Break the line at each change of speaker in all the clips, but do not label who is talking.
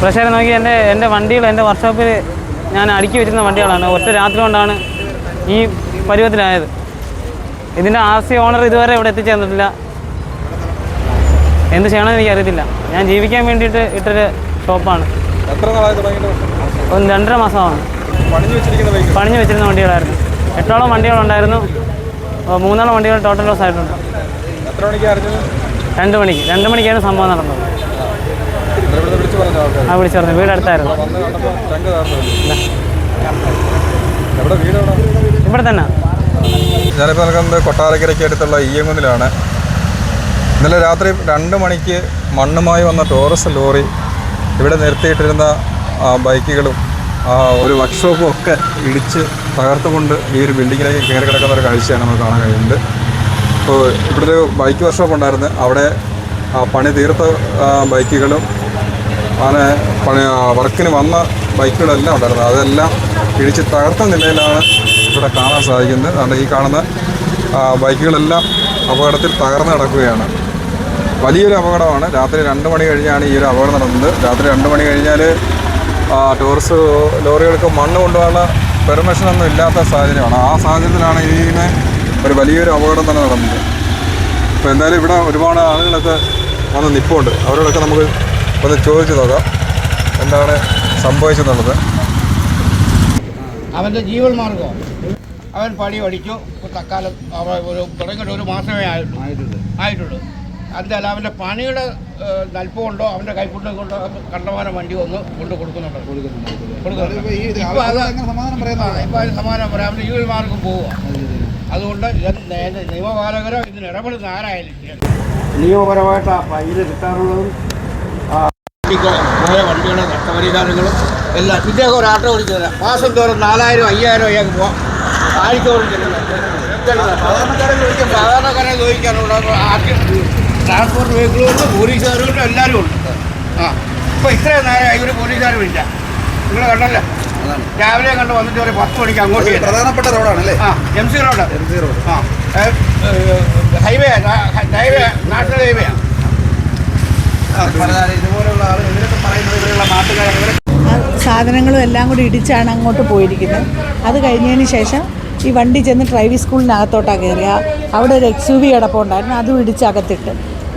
Pressure നോക്കി എന്റെ എന്റെ വണ്ടികൾ എന്റെ വർക്ക്ഷോപ്പിൽ ഞാൻ അടുക്കി വെച്ചിരുന്ന വണ്ടികളാണ്. ഒറ്റ രാത്രി കൊണ്ടാണ് ഈ പരുവത്തിലായത്. ഇതിന്റെ ആർ സി ഓണർ ഇതുവരെ ഇവിടെ എത്തിച്ചേർന്നിട്ടില്ല. എന്ത് ചെയ്യണമെന്ന് എനിക്കറിയത്തില്ല. ഞാൻ ജീവിക്കാൻ വേണ്ടിയിട്ട് ഇട്ടൊരു ഷോപ്പാണ്. ഒന്ന് രണ്ടര മാസമാണ്.
പണിഞ്ഞു
വെച്ചിരുന്ന വണ്ടികളായിരുന്നു. എട്ടോളം വണ്ടികളുണ്ടായിരുന്നു മൂന്നോളം വണ്ടികൾ ടോട്ടൽ ലോസ് ആയിട്ടുണ്ട്. രണ്ട് മണിക്ക്. രണ്ട് മണിക്കാണ് സംഭവം നടന്നത്
ഇവിടുന്ന് വിളിച്ചു പറഞ്ഞ ആൾക്കാർ
ആ വിളിച്ചു പറഞ്ഞു.
വീട് അടുത്തായിരുന്നു.
ഇവിടെ തന്നെ.
ഞാനിപ്പോൾ നിൽക്കുന്നത് കൊട്ടാരക്കരയ്ക്ക് അടുത്തുള്ള ഈയങ്കുന്നിലാണ് ഇന്നലെ രാത്രി രണ്ട് മണിക്ക് മണ്ണുമായി വന്ന ടോറസ് ലോറി ഇവിടെ നിർത്തിയിട്ടിരുന്ന ആ, ബൈക്കുകളും ആ, ഒരു വർക്ക്ഷോപ്പും ഒക്കെ ഇടിച്ച് തകർത്തുകൊണ്ട് ഈ ഒരു ബിൽഡിങ്ങിലേക്ക് കയറി കിടക്കുന്ന ഒരു കാഴ്ചയാണ് നമ്മൾ കാണാൻ കഴിയുന്നത്. ഇപ്പോൾ ഇവിടെ ഒരു ബൈക്ക് വർക്ക്ഷോപ്പ് ഉണ്ടായിരുന്നു. അവിടെ ആ, പണി തീർത്ത ബൈക്കുകളും അങ്ങനെ പണി വർക്കിന് വന്ന ബൈക്കുകളെല്ലാം ഉണ്ടായിരുന്നു അതെല്ലാം ഇടിച്ച് തകർത്ത നിലയിലാണ് ഇവിടെ കാണാൻ സാധിക്കുന്നത്. അതുകൊണ്ട് ഈ കാണുന്ന ബൈക്കുകളെല്ലാം അപകടത്തിൽ തകർന്നു കിടക്കുകയാണ്. വലിയൊരു അപകടമാണ്. രാത്രി രണ്ട് മണി കഴിഞ്ഞാണ് ഈ ഒരു അപകടം നടന്നത്. രാത്രി രണ്ട് മണി കഴിഞ്ഞാൽ ടൂറിസ്റ്റ് ലോറികൾക്ക് മണ്ണ് കൊണ്ടുപോകാനുള്ള പെർമിഷനൊന്നും ഇല്ലാത്ത സാഹചര്യമാണ്. ആ സാഹചര്യത്തിലാണ് ഇതിന് ഒരു വലിയൊരു അപകടം തന്നെ നടന്നത്. അപ്പോൾ എന്തായാലും ഇവിടെ ഒരുപാട് ആളുകളൊക്കെ വന്ന് നിൽപ്പുണ്ട് അവരോടൊക്കെ നമുക്ക് ഒന്ന് ചോദിച്ചു നോക്കാം. എന്താണ് സംഭവിച്ചെന്നുള്ളത്?
അവന്റെ ജീവൻ മാർഗം അവൻ പണി പഠിച്ചു. തക്കാലം അവ ഒരു തുടങ്ങിയിട്ട് ഒരു മാസമേ ആയിട്ടുള്ളൂ. ആയിട്ടുള്ളൂ. എന്തായാലും അവന്റെ പണിയുടെ നൽപ്പം കൊണ്ടോ അവന്റെ കൈപ്പുണ്ടോ കൊണ്ടോ കണ്ടമാനം വണ്ടി വന്ന് കൊണ്ട് കൊടുക്കുന്നുണ്ട്. കൊടുക്കുന്നുണ്ട്. ഇപ്പൊ അത് ആ, ഇപ്പൊ അതിന് സമാധാനം പറയാം. അവന്റെ ജീവൻ മാർഗം പോവുക. അതുകൊണ്ട് ഇത് നിയമപാലകരോ ഇതിന് ഇടപെടുന്ന ആരായാലും. നിയമപരമായിട്ട് ആ ഫൈന് കിട്ടാറുള്ളതും പോയ വണ്ടിയുടെ നഷ്ടപരിഹാരങ്ങളും എല്ലാം. ഇദ്ദേഹം ഒരു ആട്ടോ ഓടിക്കുന്നില്ല മാസം തോറും നാലായിരം അയ്യായിരം അയാൾക്ക് പോവാം. ആഴ്ച ഓടിക്കുന്നില്ല സാധാരണക്കാരെ ചോദിക്കാനുള്ള ആദ്യം ട്രാൻസ്പോർട്ട് വെഹിക്കിളുണ്ട് പോലീസുകാരുണ്ട് എല്ലാവരും ഉണ്ട്. ആ. ഇപ്പോൾ ഇത്രയും നേരം ഇവർ പോലീസുകാരും ഇല്ല. നിങ്ങൾ കണ്ടല്ലോ? രാവിലെ കണ്ട് വന്നിട്ട് ഒരു പത്ത് മണിക്ക് അങ്ങോട്ട്.
പ്രധാനപ്പെട്ട റോഡാണല്ലേ?
ആ M C road
M C road
ആ. ഹൈവേ ഹൈവേ നാഷണൽ ഹൈവേ ആണ്.
സാധനങ്ങളും എല്ലാം കൂടി ഇടിച്ചാണ് അങ്ങോട്ട് പോയിരിക്കുന്നത്. അത് കഴിഞ്ഞതിന് ശേഷം ഈ വണ്ടി ചെന്ന് ഡ്രൈവിംഗ് സ്കൂളിനകത്തോട്ടാണ് കയറിയ അവിടെ ഒരു എക്സ് യു വി കിടപ്പുണ്ടായിരുന്നു അതും ഇടിച്ചകത്തിട്ട്.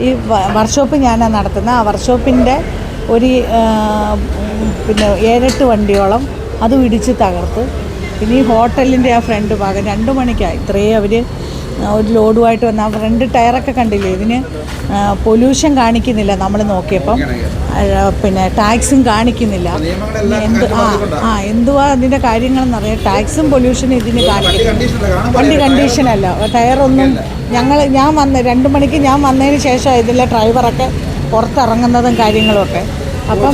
ഈ വർക്ക്ഷോപ്പ് ഞാനാണ് നടത്തുന്നത്. ആ വർക്ക്ഷോപ്പിന്റെ ഒരു പിന്നെ ഏഴെട്ട് വണ്ടിയോളം അതും ഇടിച്ച് തകർത്ത്. പിന്നെ ഈ ഹോട്ടലിന്റെ ആ ഫ്രണ്ട് ഭാഗം രണ്ട് മണിക്കാണ് ഇത്രയും അവർ ഒരു ലോഡുമായിട്ട് വന്ന ഫ്രണ്ട് ടയറൊക്കെ കണ്ടില്ലേ? ഇതിന് പൊല്യൂഷൻ കാണിക്കുന്നില്ല നമ്മൾ നോക്കിയപ്പം. പിന്നെ ടാക്സും കാണിക്കുന്നില്ല. എന്ത് ആ ആ എന്തുവാ അതിന്റെ കാര്യങ്ങളെന്നറിയാം. ടാക്സും പൊല്യൂഷനും ഇതിന് കാണിക്കുന്നില്ല. വണ്ടി കണ്ടീഷനല്ല ടയറൊന്നും ഞങ്ങൾ ഞാൻ വന്ന രണ്ട് മണിക്ക് ഞാൻ വന്നതിന് ശേഷം ഇതിലെ ഡ്രൈവറൊക്കെ പുറത്തിറങ്ങുന്നതും കാര്യങ്ങളുമൊക്കെ അപ്പം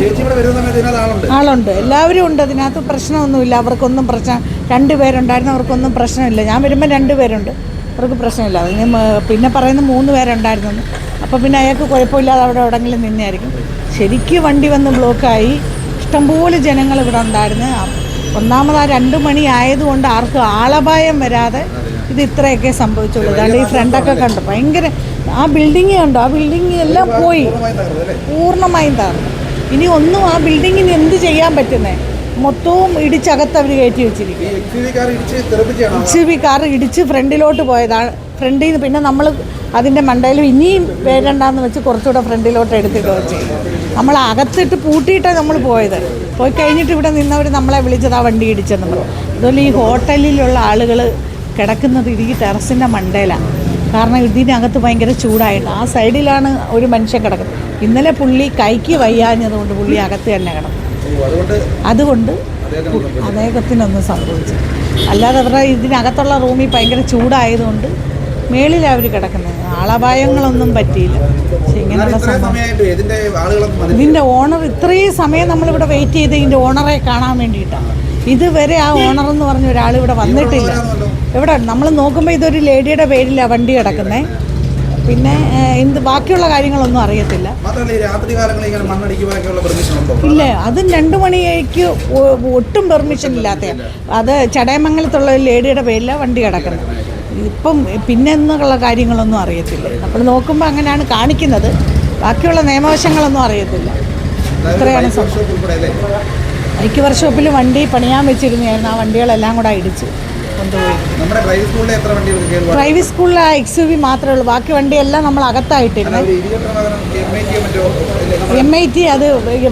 ആളുണ്ട്? എല്ലാവരും ഉണ്ട്. അതിനകത്ത് പ്രശ്നമൊന്നുമില്ല. അവർക്കൊന്നും പ്രശ്നം രണ്ട് പേരുണ്ടായിരുന്നു അവർക്കൊന്നും പ്രശ്നമില്ല. ഞാൻ വരുമ്പോൾ രണ്ട് പേരുണ്ട് അവർക്ക് പ്രശ്നമില്ല. പിന്നെ പറയുന്ന മൂന്ന് പേരുണ്ടായിരുന്നു. അപ്പോൾ പിന്നെ അയാൾക്ക് കുഴപ്പമില്ലാതെ അവിടെ എവിടെങ്കിലും നിന്നായിരിക്കും. ശരിക്കും വണ്ടി വന്ന് ബ്ലോക്കായി. ഇഷ്ടംപോലെ ജനങ്ങൾ ഇവിടെ ഉണ്ടായിരുന്നു. ഒന്നാമതാ ഒന്നാമത് ആ രണ്ട് മണി ആയതുകൊണ്ട് ആർക്കും ആളപായം വരാതെ ഇത് ഇത്രയൊക്കെ സംഭവിച്ചുള്ളൂ. അതാണ്ട് ഈ ഫ്രണ്ടൊക്കെ കണ്ടു. ഭയങ്കര ആ ബിൽഡിങ് കണ്ടു. ആ ബിൽഡിങ് എല്ലാം പോയി. പൂർണമായും തകർന്നു. ഇനി ഒന്നും ആ ബിൽഡിങ്ങിന് എന്ത് ചെയ്യാൻ പറ്റുന്നേ? മൊത്തവും ഇടിച്ചകത്ത് അവർ കയറ്റി വെച്ചിരിക്കും എക്സ് വി കാർ ഇടിച്ച് ഫ്രണ്ടിലോട്ട് പോയതാണ്. ഫ്രണ്ടിൽ നിന്ന് പിന്നെ നമ്മൾ അതിന്റെ മണ്ടയിൽ ഇനിയും വേരണ്ടെന്ന് വെച്ച് കുറച്ചുകൂടെ ഫ്രണ്ടിലോട്ട് എടുത്തിട്ട് വെച്ച്. നമ്മൾ അകത്തിട്ട് പൂട്ടിയിട്ടാണ് നമ്മൾ പോയത്. പോയി കഴിഞ്ഞിട്ട് ഇവിടെ നിന്നവർ നമ്മളെ വിളിച്ചത് ആ വണ്ടി ഇടിച്ചെന്ന് പറഞ്ഞു. അതുപോലെ ഈ ഹോട്ടലിലുള്ള ആളുകൾ കിടക്കുന്നത് ഈ ടെറസിന്റെ മണ്ടയിലാണ് കാരണം ഇതിനകത്ത് ഭയങ്കര ചൂടായിട്ട് ആ സൈഡിലാണ് ഒരു മനുഷ്യൻ കിടക്കുന്നത്. ഇന്നലെ പുള്ളി കൈക്ക് വയ്യാഞ്ഞതുകൊണ്ട് പുള്ളി അകത്ത് തന്നെ കിടന്നു. അതുകൊണ്ട് അദ്ദേഹത്തിനൊന്നും സംഭവിച്ചു അല്ലാതെ അവരുടെ ഇതിനകത്തുള്ള റൂമിൽ ഭയങ്കര ചൂടായതുകൊണ്ട് മേളിൽ അവർ കിടക്കുന്നത്. ആളപായങ്ങളൊന്നും പറ്റിയില്ല. പക്ഷെ ഇങ്ങനെയുള്ള സംഭവം. ഇതിന്റെ ഓണർ ഇത്രയും സമയം നമ്മളിവിടെ വെയിറ്റ് ചെയ്ത് ഇതിന്റെ ഓണറെ കാണാൻ വേണ്ടിയിട്ടാണ്. ഇതുവരെ ആ ഓണർ എന്ന് പറഞ്ഞ ഒരാൾ ഇവിടെ വന്നിട്ടില്ല. ഇവിടെ നമ്മൾ നോക്കുമ്പോൾ ഇതൊരു ലേഡിയുടെ പേരിലാണ് വണ്ടി കിടക്കുന്നത് പിന്നെ എന്ത് ബാക്കിയുള്ള കാര്യങ്ങളൊന്നും അറിയത്തില്ല. ഇല്ല അതും രണ്ടു മണിക്ക് ഒട്ടും പെർമിഷൻ ഇല്ലാത്ത അത് ചടയമംഗലത്തുള്ള ഒരു ലേഡിയുടെ പേരിലാണ് വണ്ടി കിടക്കുന്നത്. ഇപ്പം പിന്നെ എന്നുള്ള കാര്യങ്ങളൊന്നും അറിയത്തില്ല. നമ്മൾ നോക്കുമ്പോൾ അങ്ങനെയാണ് കാണിക്കുന്നത്. ബാക്കിയുള്ള നിയമവശങ്ങളൊന്നും അറിയത്തില്ല. ഇത്രയാണ് സംഭവം.
വർഷോപ്പിൽ
ബൈക്ക് വർക്ക്ഷോപ്പിൽ വണ്ടി പണിയാൻ വെച്ചിരുന്നതായിരുന്നു. ആ വണ്ടികളെല്ലാം കൂടെ ഇടിച്ച്. പ്രൈവറ്റ് സ്കൂളിൽ ആ എക്സ് യു വി മാത്രമേ ഉള്ളൂ. ബാക്കി വണ്ടിയെല്ലാം നമ്മൾ അകത്തായിട്ടിരുന്നു.
എം ഐ ടി
അത്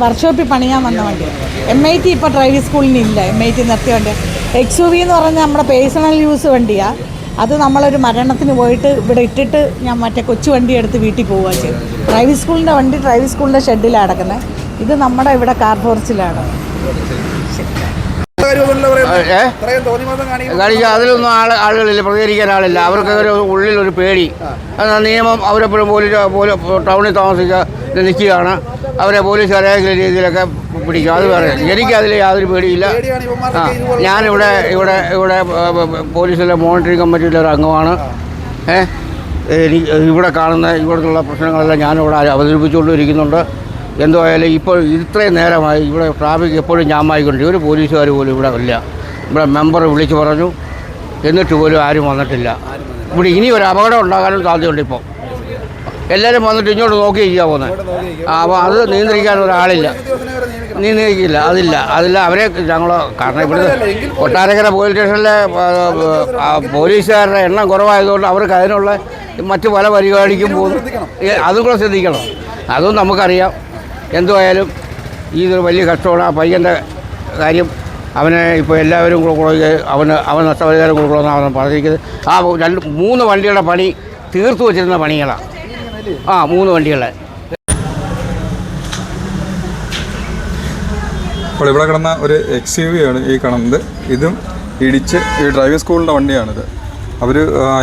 വർക്ക്ഷോപ്പിൽ പണിയാൻ വന്ന വണ്ടി എം ഐ ടി ഇപ്പോൾ ഡ്രൈവിംഗ് സ്കൂളിന് ഇല്ല. എം ഐ ടി നിർത്തിയ വണ്ടി എക്സ് യു വി എന്ന് പറഞ്ഞാൽ നമ്മുടെ പേഴ്സണൽ യൂസ് വണ്ടിയാണ് അത് നമ്മളൊരു മരണത്തിന് പോയിട്ട് ഇവിടെ ഇട്ടിട്ട് ഞാൻ മറ്റേ കൊച്ചു വണ്ടി എടുത്ത് വീട്ടിൽ പോവുകയാണ് ചെയ്യും ഡ്രൈവിംഗ് സ്കൂളിന്റെ വണ്ടി ഡ്രൈവിംഗ് സ്കൂളിന്റെ ഷെഡിലാണ് അടക്കുന്നത് ഇത് നമ്മുടെ ഇവിടെ കാർഫോർസിലാണ്
ഫോർച്ചിലാണ് പറയുന്നത്.
കാണിക്കുക അതിലൊന്നും ആൾ ആളുകളില്ല പ്രതികരിക്കാൻ ആളില്ല അവർക്ക് ഒരു ഉള്ളിൽ ഒരു പേടി. എന്നാൽ നിയമം അവരെപ്പോഴും പോലീസ് പോലെ ടൗണിൽ താമസിക്കുക നിൽക്കുകയാണ്. അവരെ പോലീസ് ഏതെങ്കിലും രീതിയിലൊക്കെ പിടിക്കും. അത് വേറെ. എനിക്ക് അതിൽ യാതൊരു പേടിയില്ല. ഞാനിവിടെ ഇവിടെ ഇവിടെ പോലീസിലെ മോണിറ്ററിംഗ് കമ്മിറ്റിയിലെ ഒരു അംഗമാണ്. ഏഹ് എനിക്ക് ഇവിടെ കാണുന്ന ഇവിടുത്തുള്ള പ്രശ്നങ്ങളെല്ലാം ഞാനിവിടെ അവതരിപ്പിച്ചുകൊണ്ടിരിക്കുന്നുണ്ട്. എന്തായാലും ഇപ്പോൾ ഇത്രയും നേരമായി ഇവിടെ ട്രാഫിക് എപ്പോഴും ജാമായിക്കൊണ്ടിരിക്കും. ഒരു പോലീസുകാർ പോലും ഇവിടെ ഇല്ല. ഇവിടെ മെമ്പർ വിളിച്ചു പറഞ്ഞു. എന്നിട്ട് പോലും ആരും വന്നിട്ടില്ല. ഇവിടെ ഇനി ഒരു അപകടം ഉണ്ടാകാനും സാധ്യതയുണ്ട് ഇപ്പോൾ. എല്ലാവരും വന്നിട്ട് ഇങ്ങോട്ട് നോക്കിയിരിക്കുക പോകുന്നത് അപ്പോൾ അത് നിയന്ത്രിക്കാൻ ഒരാളില്ല. നിയന്ത്രിക്കില്ല. അതില്ല. അതില്ല. അവരെ ഞങ്ങൾ കാരണം ഇവിടുത്തെ കൊട്ടാരക്കര പോലീസ് സ്റ്റേഷനിലെ പോലീസുകാരുടെ എണ്ണം കുറവായതുകൊണ്ട് അവർക്ക് അതിനുള്ള മറ്റു പല പരിപാടിക്കും പോകുന്നു. അതും കൂടെ ശ്രദ്ധിക്കണം. അതും നമുക്കറിയാം. എന്തുമായാലും ഇതൊരു വലിയ കഷ്ടമാണ്. ആ പയ്യന്റെ കാര്യം അവനെ ഇപ്പോൾ എല്ലാവരും കൂടെ അവന് അവൻ നഷ്ടപരിഹാരം കൊടുക്കണമെന്നാണ് അവൻ പറഞ്ഞിരിക്കുന്നത്. ആ രണ്ട് മൂന്ന് വണ്ടികളുടെ പണി തീർത്തു വച്ചിരുന്ന പണികളാണ് ആ മൂന്ന് വണ്ടികളെ.
അപ്പോൾ ഇവിടെ കിടന്ന ഒരു എക്സ് യു വി ആണ് ഈ കാണുന്നത്. ഇതും ഇടിച്ച് ഈ ഡ്രൈവിംഗ് സ്കൂളിന്റെ വണ്ടിയാണിത്. അവർ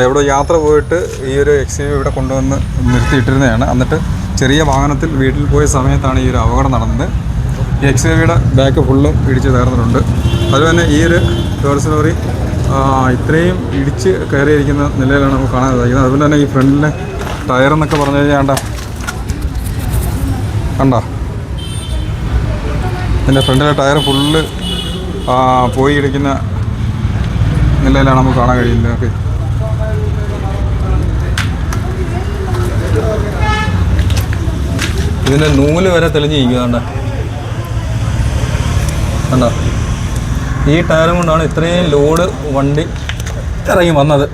എവിടെ യാത്ര പോയിട്ട് ഈ ഒരു എക്സ് യു വി ഇവിടെ കൊണ്ടുവന്ന് നിർത്തിയിട്ടിരുന്നതാണ്. എന്നിട്ട് ചെറിയ വാഹനത്തിൽ വീട്ടിൽ പോയ സമയത്താണ് ഈ ഒരു അപകടം നടന്നത്. ഈ എക്സ് യു ബാക്ക് ഫുള്ളും ഇടിച്ച് തകർന്നിട്ടുണ്ട്. അതുപോലെ ഈ ഒരു ടോർസ് ലോറി ഇത്രയും ഇടിച്ച് കയറിയിരിക്കുന്ന നിലയിലാണ് നമുക്ക് കാണാൻ സാധിക്കുന്നത്. അതുപോലെ തന്നെ ഈ ഫ്രണ്ടിലെ ടയർ എന്നൊക്കെ പറഞ്ഞു കഴിഞ്ഞാൽ കണ്ട ഇതിന്റെ ഫ്രണ്ടിലെ ടയർ ഫുള്ള് പോയി ഇടിക്കുന്ന നിലയിലാണ് നമുക്ക് കാണാൻ കഴിയുന്നത്. ഓക്കെ. ഇതിന്റെ നൂൽ വരെ തെളിഞ്ഞ് ഇരിക്കുന്നുണ്ട് കണ്ടോ? ഈ ടയറും കൊണ്ടാണ് ഇത്രയും ലോഡ് വണ്ടി ഇറങ്ങി വന്നത്.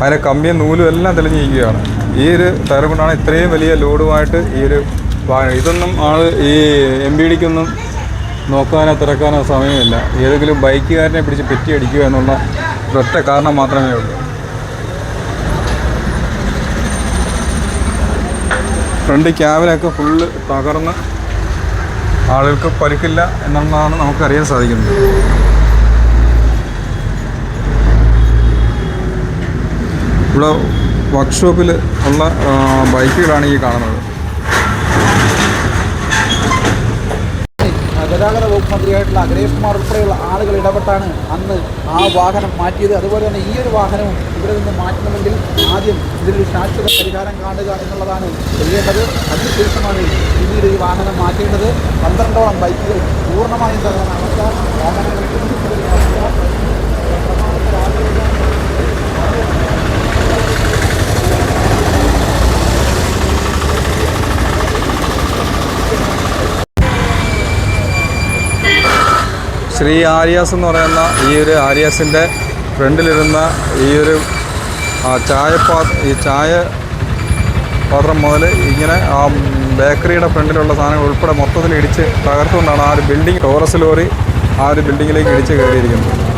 അതിന്റെ കമ്പിയും നൂലും എല്ലാം തെളിഞ്ഞിരിക്കുകയാണ്. ഈ ഒരു ടയർ കൊണ്ടാണ് ഇത്രയും വലിയ ലോഡുമായിട്ട് ഈ ഒരു വാഹനം. ഇതൊന്നും ആൾ ഈ എം ബി ഡിക്കൊന്നും നോക്കാനോ തിരക്കാനോ സമയമില്ല. ഏതെങ്കിലും ബൈക്കുകാരനെ പിടിച്ച് പെറ്റി അടിക്കുക എന്നുള്ള ഒറ്റ കാരണം മാത്രമേ ഉള്ളൂ. ഫ്രണ്ട് ക്യാബിനൊക്കെ ഫുള്ള് തകർന്ന് ആളുകൾക്ക് പരിക്കില്ല എന്നുള്ളതാണ് നമുക്കറിയാൻ സാധിക്കുന്നത്. ഇവിടെ വർക്ക്ഷോപ്പിൽ ഉള്ള ബൈക്കുകളാണ് ഈ കാണുന്നത്.
മന്ത്രിയായിട്ടുള്ള അഖിലേഷ് കുമാർ ഉൾപ്പെടെയുള്ള ആളുകൾ ഇടപെട്ടാണ് അന്ന് ആ വാഹനം മാറ്റിയത്. അതുപോലെ തന്നെ ഈ ഒരു വാഹനവും ഇവിടെ നിന്ന് മാറ്റണമെങ്കിൽ ആദ്യം ഇതിലൊരു ശാശ്വത പരിഹാരം കാണുക എന്നുള്ളതാണ് ചെയ്യേണ്ടത്. അതിനുശേഷമാണ് പിന്നീട് ഈ വാഹനം മാറ്റേണ്ടത്. പന്ത്രണ്ടോളം ബൈക്കുകൾ പൂർണമായും തകർന്ന അവസ്ഥ വാഹനങ്ങൾ
ശ്രീ ആര്യാസ് എന്ന് പറയുന്ന ഈ ഒരു ആര്യാസിന്റെ ഫ്രണ്ടിലിരുന്ന ഈ ഒരു ചായപ്പാ ഈ ചായ പാത്രം മുതൽ ഇങ്ങനെ ആ ബേക്കറിയുടെ ഫ്രണ്ടിലുള്ള സാധനങ്ങൾ ഉൾപ്പെടെ മൊത്തത്തിൽ ഇടിച്ച് തകർത്തുകൊണ്ടാണ് ആ ഒരു ബിൽഡിംഗ് ടോറസ് ലോറി ആ ഒരു ബിൽഡിങ്ങിലേക്ക് ഇടിച്ച് കയറിയിരിക്കുന്നത്.